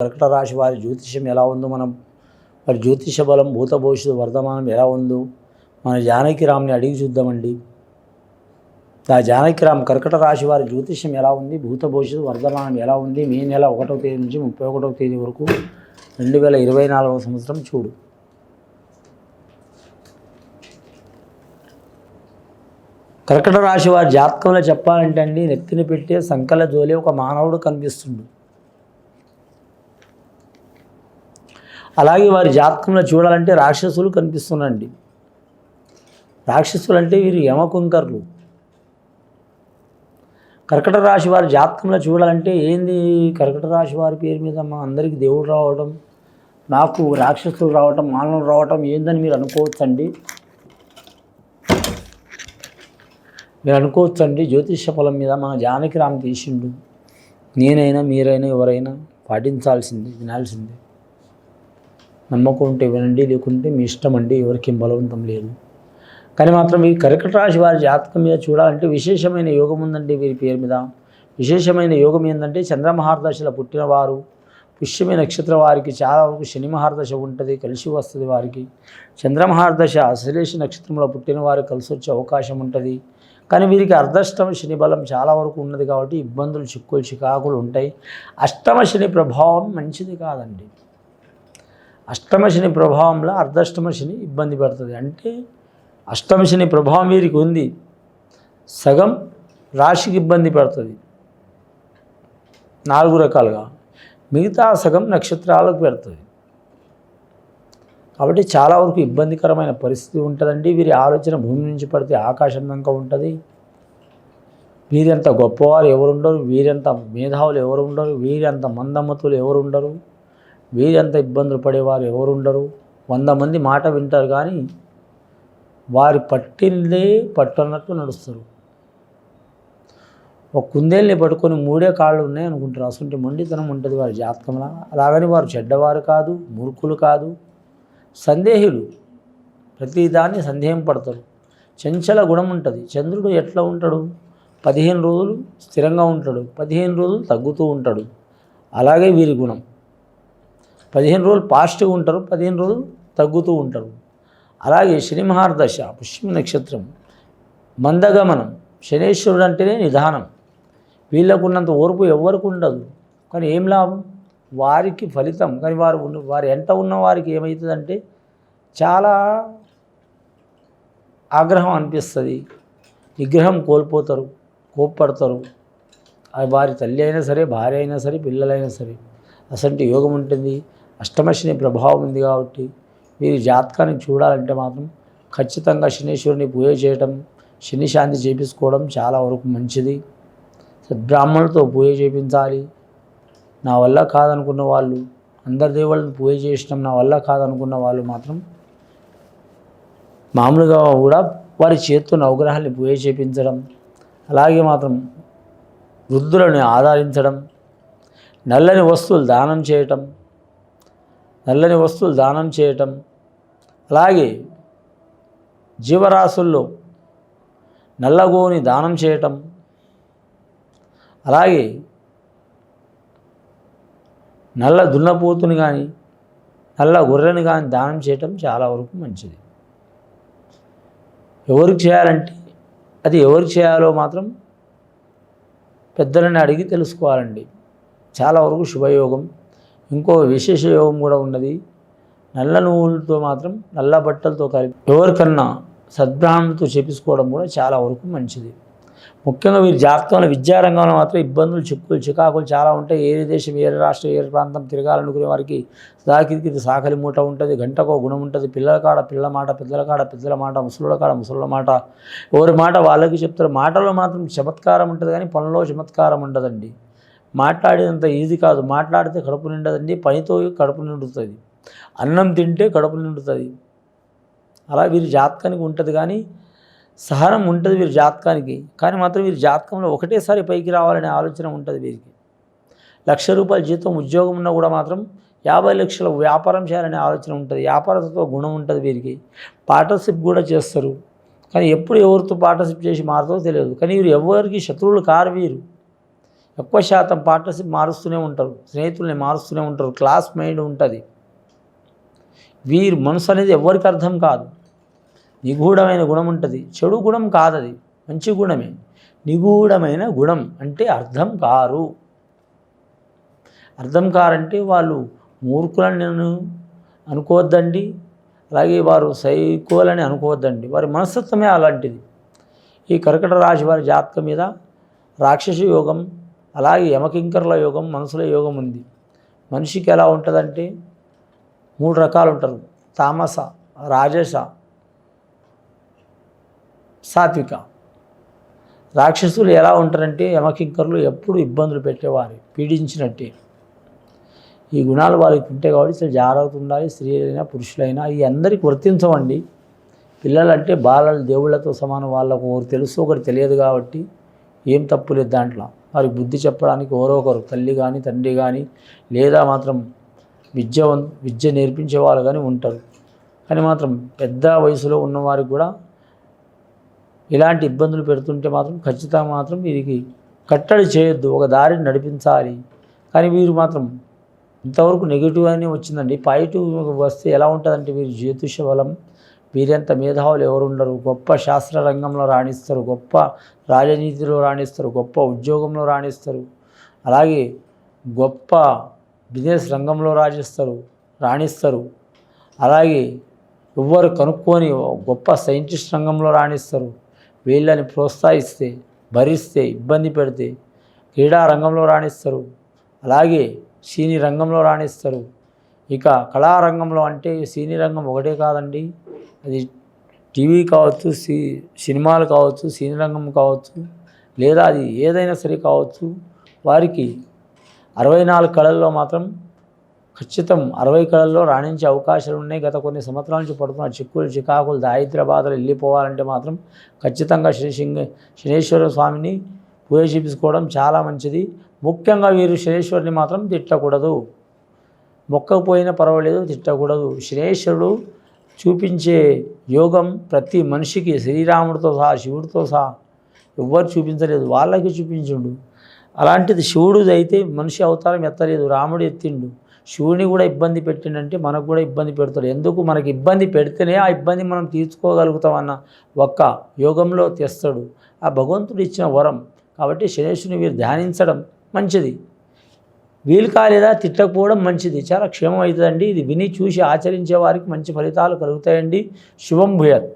కర్కట రాశి వారి జ్యోతిష్యం ఎలా ఉందో మనం వారి జ్యోతిష బలం భూత భవిష్యత్తు వర్ధమానం ఎలా ఉందో మన జానకిరామ్ని అడిగి చూద్దామండి. ఆ జానకిరామ్ కర్కట రాశి వారి జ్యోతిష్యం ఎలా ఉంది భూత భవిష్యత్తు వర్ధమానం ఎలా ఉంది మే నెల ఒకటవ తేదీ నుంచి ముప్పై ఒకటవ తేదీ వరకు రెండు వేల ఇరవై నాలుగవ సంవత్సరం చూడు. కర్కట రాశి వారి జాతకంలో చెప్పాలంటే అండి నెత్తిని పెట్టే సంకల జోలి ఒక మానవుడు కనిపిస్తుండు. అలాగే వారి జాతకంలో చూడాలంటే రాక్షసులు కనిపిస్తున్నారండి రాక్షసులు అంటే వీరు యమకుంకర్లు. కర్కట రాశి వారి జాతకంలో చూడాలంటే ఏంది కర్కట రాశి వారి పేరు మీద మా అందరికీ దేవుడు రావడం నాకు రాక్షసులు రావటం మానవులు రావటం ఏందని మీరు అనుకోవచ్చండి. మీరు అనుకోవచ్చండి జ్యోతిష్య ఫలం మీద మన జానకి రామ్ తీసిండు. నేనైనా మీరైనా ఎవరైనా పాటించాల్సింది వినాల్సిందే. నమ్మకం ఉంటే వినండి లేకుంటే మీ ఇష్టం అండి ఎవరికి బలవంతం లేదు. కానీ మాత్రం ఈ కర్కట రాశి వారి జాతకం మీద చూడాలంటే విశేషమైన యోగం ఉందండి వీరి పేరు మీద. విశేషమైన యోగం ఏంటంటే చంద్రమహారదశలో పుట్టినవారు పుష్యమి నక్షత్రం వారికి చాలా వరకు శని మహారదశ ఉంటుంది కలిసి వస్తుంది వారికి. చంద్రమహారదశ అశ్లేష నక్షత్రంలో పుట్టిన వారు కలిసి వచ్చే అవకాశం ఉంటుంది. కానీ వీరికి అర్ధష్టమ శని బలం చాలా వరకు ఉన్నది కాబట్టి ఇబ్బందులు చిక్కులు చికాకులు ఉంటాయి. అష్టమ శని ప్రభావం మంచిది కాదండి. అష్టమశని ప్రభావంలో అర్ధష్టమశని ఇబ్బంది పడుతుంది. అంటే అష్టమశని ప్రభావం వీరికి ఉంది. సగం రాశికి ఇబ్బంది పడుతుంది. నాలుగు రకాలుగా. మిగతా సగం నక్షత్రాలకు పెడుతుంది. కాబట్టి చాలా వరకు ఇబ్బందికరమైన పరిస్థితి ఉంటుందండి. వీరి ఆలోచన భూమి నుంచి పడితే ఆకాశం దాకా ఉంటుంది. వీరంత గొప్పవారు ఎవరు ఉండరు వీరంత మేధావులు ఎవరు ఉండరు వీరంత మందమతులు ఎవరు ఉండరు వీరంత ఇబ్బందులు పడేవారు ఎవరు ఉండరు వంద మంది మాట వింటారు కానీ వారి పట్టిందే పట్టున్నట్టు నడుస్తారు. ఒక కుందేల్ని పట్టుకొని మూడే కాళ్ళు ఉన్నాయి అనుకుంటారు. అసలు మొండితనం ఉంటుంది వారి జాతకంలో. అలాగని వారు చెడ్డవారు కాదు మూర్ఖులు కాదు సందేహులు. ప్రతిదాన్ని సందేహం పడతారు. చంచల గుణం ఉంటుంది. చంద్రుడు ఎట్లా ఉంటాడు? పదిహేను రోజులు స్థిరంగా ఉంటాడు. పదిహేను రోజులు తగ్గుతూ ఉంటాడు. అలాగే వీరి గుణం. పదిహేను రోజులు పాజిటివ్ ఉంటారు పదిహేను రోజులు తగ్గుతూ ఉంటారు. అలాగే శనిమహారదశ పుష్యమి నక్షత్రం మందగమనం శనేశ్వరుడు అంటేనే నిదానం. వీళ్ళకున్నంత ఓర్పు ఎవరికి ఉండదు. కానీ ఏం లాభం? వారికి ఫలితం. కానీ వారు వారు ఎంట ఉన్న వారికి ఏమవుతుందంటే చాలా ఆగ్రహం అనిపిస్తుంది. నిగ్రహం కోల్పోతారు కోప్పడతారు. అది వారి తల్లి అయినా సరే భార్య అయినా సరే పిల్లలైనా సరే. అసంటి యోగం ఉంటుంది. అష్టమశని ప్రభావం ఉంది కాబట్టి మీరు జాతకాన్ని చూడాలంటే మాత్రం ఖచ్చితంగా శనీశ్వరుని పూజ చేయటం శని శాంతి చేపించుకోవడం చాలా వరకు మంచిది. సద్బ్రాహ్మణులతో పూజ చేయించాలి నా వల్ల కాదనుకున్న వాళ్ళు అందరి దేవుళ్ళని పూజ చేసినాం నా వల్ల కాదనుకున్న వాళ్ళు మాత్రం మామూలుగా కూడా వారి చేతితో నవగ్రహాన్ని పూజ చేపించడం అలాగే మాత్రం వృద్ధులను ఆదరించడం నల్లని వస్తువులు దానం చేయటం నల్లని వస్తువులు దానం చేయటం. అలాగే జీవరాశుల్లో నల్లగోని దానం చేయటం. అలాగే నల్ల దున్నపోతుని కానీ నల్ల గొర్రెని కానీ దానం చేయటం చాలా వరకు మంచిది. ఎవరికి చేయాలంటే అది ఎవరికి చేయాలో మాత్రం పెద్దలని అడిగి తెలుసుకోవాలండి. చాలా వరకు శుభయోగం. ఇంకో విశేష యోగం కూడా ఉన్నది. నల్ల నువ్వులతో మాత్రం నల్ల బట్టలతో కలిపి ఎవరికన్నా సద్బ్రాహ్మణులతో చేపించుకోవడం కూడా చాలా వరకు మంచిది. ముఖ్యంగా వీరు జాతకంలో విద్యారంగంలో మాత్రం ఇబ్బందులు చిక్కులు చికాకులు చాలా ఉంటాయి. ఏ దేశం ఏ రాష్ట్రం ఏ ప్రాంతం తిరగాలనుకునే వారికి సాకిరికి సాకలి మూట ఉంటుంది గంటకో గుణం ఉంటుంది. పిల్లల కాడ పిల్లల మాట పెద్దల కాడ పెద్దల మాట ముసలుల కాడ ముసలుల మాట. ఎవరి మాట వాళ్ళకి చెప్తారు మాటలో మాత్రం చమత్కారం ఉంటుంది కానీ పనిలో చమత్కారం ఉండదండి. మాట్లాడేంత ఈజీ కాదు. మాట్లాడితే కడుపు నిండదండి. పనితో కడుపు నిండుతుంది. అన్నం తింటే కడుపు నిండుతుంది. అలా వీరి జాతకానికి ఉంటుంది కానీ సహనం ఉంటుంది వీరి జాతకానికి. కానీ మాత్రం వీరి జాతకంలో ఒకటేసారి పైకి రావాలనే ఆలోచన ఉంటుంది వీరికి. లక్ష రూపాయల జీతం ఉద్యోగం ఉన్నా కూడా మాత్రం యాభై లక్షల వ్యాపారం చేయాలనే ఆలోచన ఉంటుంది. వ్యాపారతో గుణం ఉంటుంది వీరికి. పార్ట్నర్షిప్ కూడా చేస్తారు. కానీ ఎప్పుడు ఎవరితో పార్ట్నర్షిప్ చేసి మారుతో తెలియదు. కానీ వీరు ఎవరికి శత్రువులు కారు వీరు. ఎక్కువ శాతం పార్ట్నర్షిప్ మారుస్తూనే ఉంటారు స్నేహితుల్ని మారుస్తూనే ఉంటారు క్లాస్ మైండ్ ఉంటుంది. వీరు మనసు అనేది ఎవరికి అర్థం కాదు. నిగూఢమైన గుణం ఉంటుంది. చెడు గుణం కాదు అది మంచి గుణమే. నిగూఢమైన గుణం అంటే అర్థం కారు. అర్థం కారంటే వాళ్ళు మూర్ఖులని నేను అనుకోవద్దండి అలాగే వారు సైకోలని అనుకోవద్దండి. వారి మనస్తత్వమే అలాంటిది. ఈ కర్కట రాశి వారి జాతకం మీద రాక్షస యోగం అలాగే యమకింకర్ల యోగం మనసుల యోగం ఉంది. మనిషికి ఎలా ఉంటుందంటే మూడు రకాలు ఉంటారు. తామస రాజస సాత్విక. రాక్షసులు ఎలా ఉంటారంటే యమకింకర్లు ఎప్పుడు ఇబ్బందులు పెట్టేవారు పీడించినట్టే. ఈ గుణాలు వారికి ఉంటే కాబట్టి చాలా జాగ్రత్త ఉండాలి. స్త్రీలైనా పురుషులైనా ఈ అందరికి వర్తించవండి. పిల్లలంటే బాలలు దేవుళ్ళతో సమానం వాళ్ళకు ఒకరు తెలుసు ఒకరు తెలియదు కాబట్టి ఏం తప్పు లేదు దాంట్లో. వారికి బుద్ధి చెప్పడానికి ఎవరో ఒకరు తల్లి కానీ తండ్రి కానీ లేదా మాత్రం విద్య విద్య నేర్పించే వాళ్ళు కానీ ఉంటారు. కానీ మాత్రం పెద్ద వయసులో ఉన్నవారికి కూడా ఇలాంటి ఇబ్బందులు పెడుతుంటే మాత్రం ఖచ్చితంగా మాత్రం వీరికి కట్టడి చేయొద్దు ఒక దారిని నడిపించాలి. కానీ వీరు మాత్రం ఇంతవరకు నెగిటివ్ అని వచ్చిందండి. పాజిటివ్ వస్తే ఎలా ఉంటుందంటే వీరు జ్యోతిష బలం వీరెంత మేధావులు ఎవరు ఉండరు గొప్ప శాస్త్ర రంగంలో రాణిస్తారు. గొప్ప రాజనీతిలో రాణిస్తారు. గొప్ప ఉద్యోగంలో రాణిస్తారు. అలాగే గొప్ప బిజినెస్ రంగంలో రాణిస్తారు. రాణిస్తారు. అలాగే ఎవ్వరు కనుక్కొని గొప్ప సైంటిస్ట్ రంగంలో రాణిస్తారు. వీళ్ళని ప్రోత్సహిస్తే భరిస్తే ఇబ్బంది పెడితే క్రీడా రంగంలో రాణిస్తారు. అలాగే సినీ రంగంలో రాణిస్తారు. ఇక కళారంగంలో అంటే సినీ రంగం ఒకటే కాదండి. అది టీవీ కావచ్చు సి సినిమాలు కావచ్చు సినీ రంగం కావచ్చు లేదా అది ఏదైనా సరే కావచ్చు వారికి అరవై నాలుగు కళల్లో మాత్రం ఖచ్చితం అరవై కళల్లో రాణించే అవకాశాలు ఉన్నాయి. గత కొన్ని సంవత్సరాల నుంచి పడుతున్న చిక్కులు చికాకులు దారిద్ర్యబాధలు వెళ్ళిపోవాలంటే మాత్రం ఖచ్చితంగా శ్రీ సింగ శనేశ్వర స్వామిని పూజ చేపించుకోవడం చాలా మంచిది. ముఖ్యంగా వీరు శనేశ్వరుని మాత్రం తిట్టకూడదు. మొక్కకపోయినా పర్వాలేదు తిట్టకూడదు. శనేశ్వరుడు చూపించే యోగం ప్రతి మనిషికి శ్రీరాముడితో సహా శివుడితో సహా ఎవ్వరు చూపించలేదు. వాళ్ళకి చూపించుండు. అలాంటిది శివుడు అయితే మనిషి అవతారం ఎత్తలేదు. రాముడు ఎత్తిండు. శివుని కూడా ఇబ్బంది పెట్టిండంటే మనకు కూడా ఇబ్బంది పెడతాడు. ఎందుకు మనకి ఇబ్బంది పెడితేనే ఆ ఇబ్బంది మనం తీర్చుకోగలుగుతామన్న ఒక్క యోగంలో తెస్తాడు. ఆ భగవంతుడు ఇచ్చిన వరం. కాబట్టి శనేశుని వీరు ధ్యానించడం మంచిది. వీలు కాలేదా? తిట్టకపోవడం మంచిది. చాలా క్షేమం అవుతుందండి. ఇది విని చూసి ఆచరించే వారికి మంచి ఫలితాలు కలుగుతాయండి. శుభం భూయత్.